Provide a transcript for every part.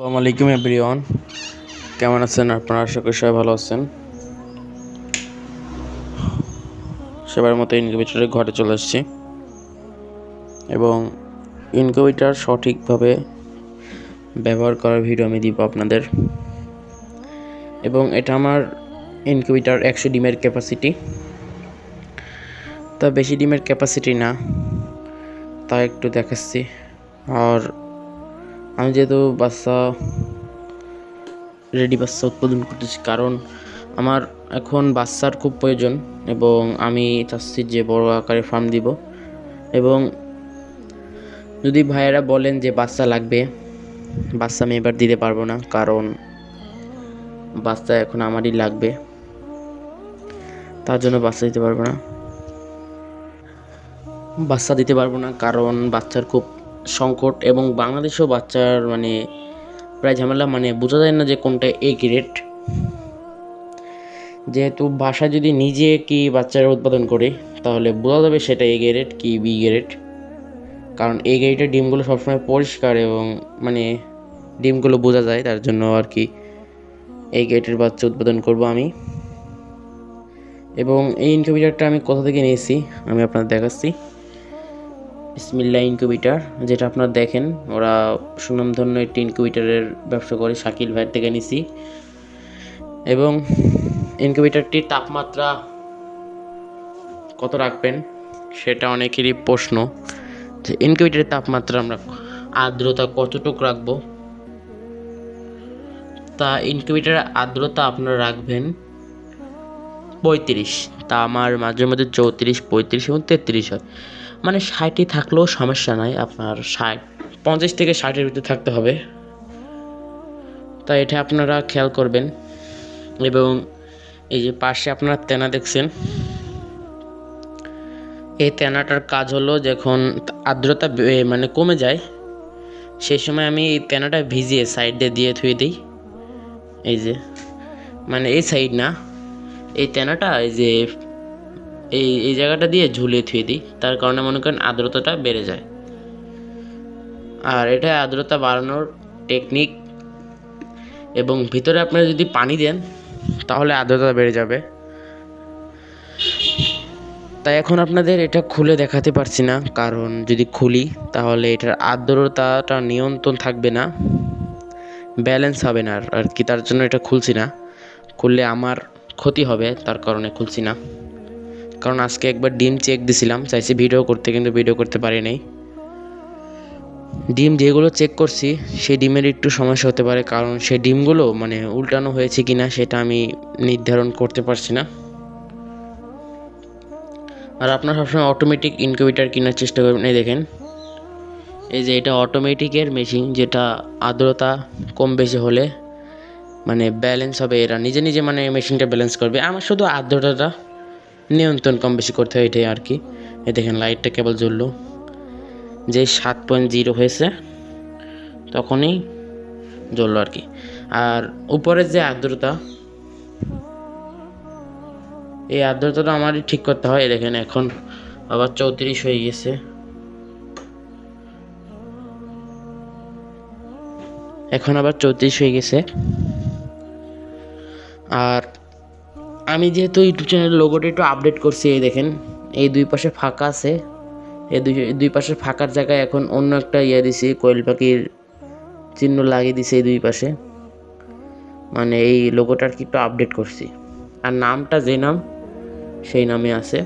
আসসালামু আলাইকুম এভরিওয়ান। কেমন আছেন আপনারা? আশা করি সবাই ভালো আছেন। সেবার মতো ইনকিউবেটরের ঘরে চলে এসেছি এবং ইনকিউবেটর সঠিকভাবে ব্যবহার করার ভিডিও আমি দিব আপনাদের। এবং এটা আমার ইনকিউবেটর একশো ডিমের ক্যাপাসিটি তা বেশি ডিমের ক্যাপাসিটি না। তা একটু দেখাচ্ছি। আর আমি যেহেতু বাচ্চা রেডি বাচ্চা উৎপাদন করতেছি, কারণ আমার এখন বাচ্চার খুব প্রয়োজন এবং আমি চাচ্ছি যে বড় আকারে ফার্ম দিব। এবং যদি ভাইয়েরা বলেন যে বাচ্চা লাগবে, বাচ্চা আমি এবার দিতে পারব না, কারণ বাচ্চা এখন আমারই লাগবে। তার জন্য বাচ্চা দিতে পারব না। বাচ্চা দিতে পারব না, কারণ বাচ্চার খুব সংকট এবং বাংলাদেশেও বাচ্চার মানে প্রায় ঝামেলা মানে বোঝা যায় না যে কোনটা এ গ্রেড যেহেতু বাসা যদি নিজে কি বাচ্চারা উৎপাদন করে, তাহলে বোঝা যাবে সেটা এ গ্রেড কি বি গ্রেড কারণ এ গ্রেডের ডিমগুলো সবসময় পরিষ্কার এবং মানে ডিমগুলো বোঝা যায়, তার জন্য আর কি এই গ্রেডের বাচ্চা উৎপাদন করব আমি। এবং এই ইনকিউবেটারটা আমি কোথা থেকে নিয়েছি, আমি আপনাদের দেখাচ্ছি। বিসমিল্লা ইনকিউবেটার, যেটা আপনারা দেখেন, ওরা সুনামধন্য একটি ইনকিউবেটারের ব্যবসা করে, শাকিল ভাইয়ের থেকে নিছি। এবং ইনকিউবেটারটির তাপমাত্রা কত রাখবেন, সেটা অনেকেরই প্রশ্ন। যে ইনকিউবেটারের তাপমাত্রা আমরা আর্দ্রতা কতটুকু রাখব? তা ইনকিউবেটারের আর্দ্রতা আপনারা রাখবেন পঁয়ত্রিশ। তা আমার মাঝে মধ্যে চৌত্রিশ, পঁয়ত্রিশ এবং তেত্রিশ হয়। মানে ষাটই থাকলেও সমস্যা নাই, আপনার ষাট, পঞ্চাশ থেকে ষাটের ভিতরে থাকতে হবে। তাই এটা আপনারা খেয়াল করবেন। এবং এই যে পাশে আপনারা তেনা দেখছেন, এই তেনাটার কাজ হলো যখন আর্দ্রতা মানে কমে যায়, সেই সময় আমি এই তেনাটা ভিজিয়ে সাইডে দিয়ে ধুয়ে দিই। এই যে মানে এই সাইড না, এই তেনাটা এই যে এই এই জায়গাটা দিয়ে ঝুলিয়ে থুয়ে দিই। তার কারণে মনে করেন আর্দ্রতাটা বেড়ে যায়। আর এটা আর্দ্রতা বাড়ানোর টেকনিক এবং ভিতরে আপনারা যদি পানি দেন, তাহলে আর্দ্রতা বেড়ে যাবে। তাই এখন আপনাদের এটা খুলে দেখাতে পারছি না, কারণ যদি খুলি, তাহলে এটার আর্দ্রতাটা নিয়ন্ত্রণ থাকবে না ব্যালেন্স হবে না আর আর কি, তার জন্য এটা খুলছি না। খুললে আমার ক্ষতি হবে, তার কারণে খুলছি না। কারণ আজকে একবার ডিম চেক দিছিলাম, চাইছি ভিডিও করতে, কিন্তু ভিডিও করতে পারি নাই। ডিম যেগুলো চেক করছি, সেই ডিমের একটু সমস্যা হতে পারে, কারণ সেই ডিমগুলো মানে উল্টানো হয়েছে কি না সেটা আমি নির্ধারণ করতে পারছি না। আর আপনারা সবসময় অটোমেটিক ইনকিউবেটার কেনার চেষ্টা করবেন, এই দেখেন। এই যে এটা অটোমেটিকের মেশিন যেটা আর্দ্রতা কম বেশি হলে মানে ব্যালেন্স হবে এরা। নিজে নিজে মানে মেশিনটা ব্যালেন্স করবে। আমার শুধু আর্দ্রতাটা নিয়ন্ত্রণ কম বেশি করতে হয় এটাই আর কি। এই দেখেন লাইটটা কেবল জ্বললো। যে সাত পয়েন্ট জিরো হয়েছে, তখনই জ্বললো আর কি। আর উপরের যে আর্দ্রতা, এই আর্দ্রতাটা আমারই ঠিক করতে হয়। দেখেন এখন আবার চৌত্রিশ হয়ে গেছে। এখন আবার চৌত্রিশ হয়ে গেছে। আর আমি যেহেতু ইউটিউব চ্যানেল লোগোটা একটু আপডেট করছি, এই দেখেন, এই দুই পাশে ফাঁকা আছে, এই দুই দুই পাশে ফাঁকার জায়গায় এখন অন্য একটা ইয়ে দিছি, কোয়েল পাখির চিহ্ন লাগিয়ে দিছি এই দুই পাশে। মানে এই লোগোটা আর কি একটু আপডেট করছি। আর নামটা যে নাম, সেই নামে আছে।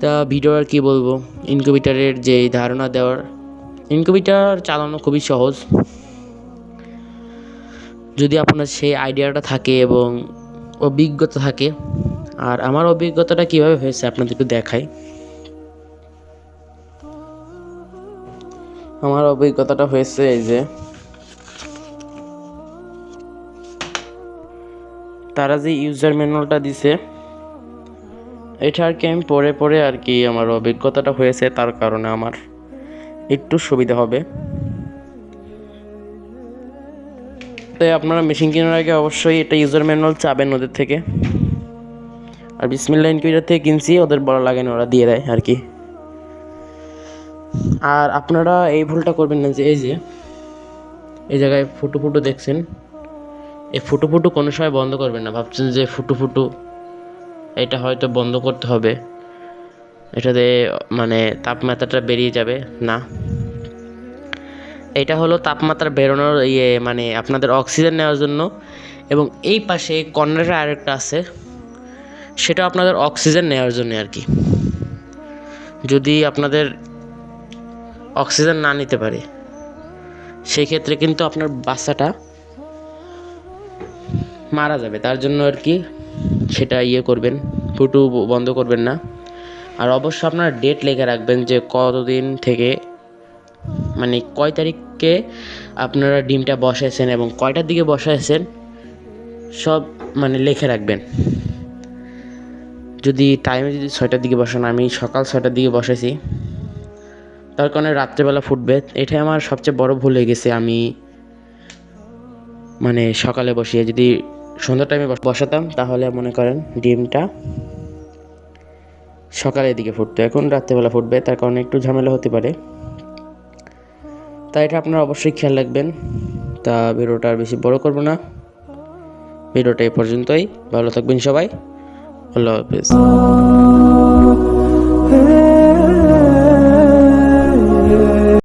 তা ভিডিও আর কি বলব, ইনকিউবেটারের যে ধারণা দেওয়ার, ইনকিউবেটার চালানো খুবই সহজ। যদি আপনার সেই আইডিয়াটা থাকে এবং অভিজ্ঞতা থাকে। আর আমার অভিজ্ঞতাটা কীভাবে হয়েছে আপনাদেরকে দেখাই। আমার অভিজ্ঞতাটা হয়েছে এই যে, তারা যে ইউজার ম্যানুয়ালটা দিছে, এটা আর কি আমি পরে পরে আর কি আমার অভিজ্ঞতাটা হয়েছে, তার কারণে আমার একটু সুবিধা হবে। তাই আপনারা মেশিন কেনার আগে অবশ্যই এটা ইউজার ম্যানুয়াল চাবেন ওদের থেকে। আর বিসমিল্লা ইনকিউটার থেকে কিনছি, ওদের বড় লাগে না, ওরা দিয়ে দেয় আর কি। আর আপনারা এই ভুলটা করবেন না যে, এই যে, এই জায়গায় ফুটু ফুটু দেখছেন? এই ফুটু ফুটু কোনো সময় বন্ধ করবেন না, ভাবছেন যে ফুটু ফুটু, এটা হয়তো বন্ধ করতে হবে। এটাতে মানে তাপমাত্রাটা বেরিয়ে যাবে। না। এটা হলো তাপমাত্রা বেরোনোর ইয়ে মানে আপনাদের অক্সিজেন নেওয়ার জন্য। এবং এই পাশে কর্নারে আরেকটা আছে, সেটা আপনাদের অক্সিজেন নেওয়ার জন্য আর কি। যদি আপনাদের অক্সিজেন না নিতে পারে সেই ক্ষেত্রে কিন্তু আপনার বাচ্চাটা মারা যাবে। তার জন্য আর কি সেটা ইয়ে করবেন ফুটু বন্ধ করবেন না। আর অবশ্যই আপনার ডেট লেখে রাখবেন যে কতদিন থেকে মানে কয় তারিখকে আপনারা ডিমটা বসাইছেন এবং কয়টার দিকে বসাইছেন, সব মানে লিখে রাখবেন। যদি টাইমে যদি ছয়টার দিকে বসান, আমি সকাল ছয়টার দিকে বসাইছি। তার কারণে রাত্রেবেলা ফুটবে। এটাই আমার সবচেয়ে বড় ভুল হয়ে গেছে। আমি মানে সকালে বসিয়ে যদি সন্ধ্যা টাইমে বসাতাম, তাহলে মনে করেন ডিমটা সকালের দিকে ফুটতো। এখন রাত্রেবেলা ফুটবে, তার কারণে একটু ঝামেলা হতে পারে। তাই এটা আপনারা অবশ্যই খেয়াল রাখবেন। তা ভিডিওটা আর বেশি বড় করব না। ভিডিওটা এই পর্যন্তই। ভালো থাকবেন সবাই। আল্লাহ হাফিজ।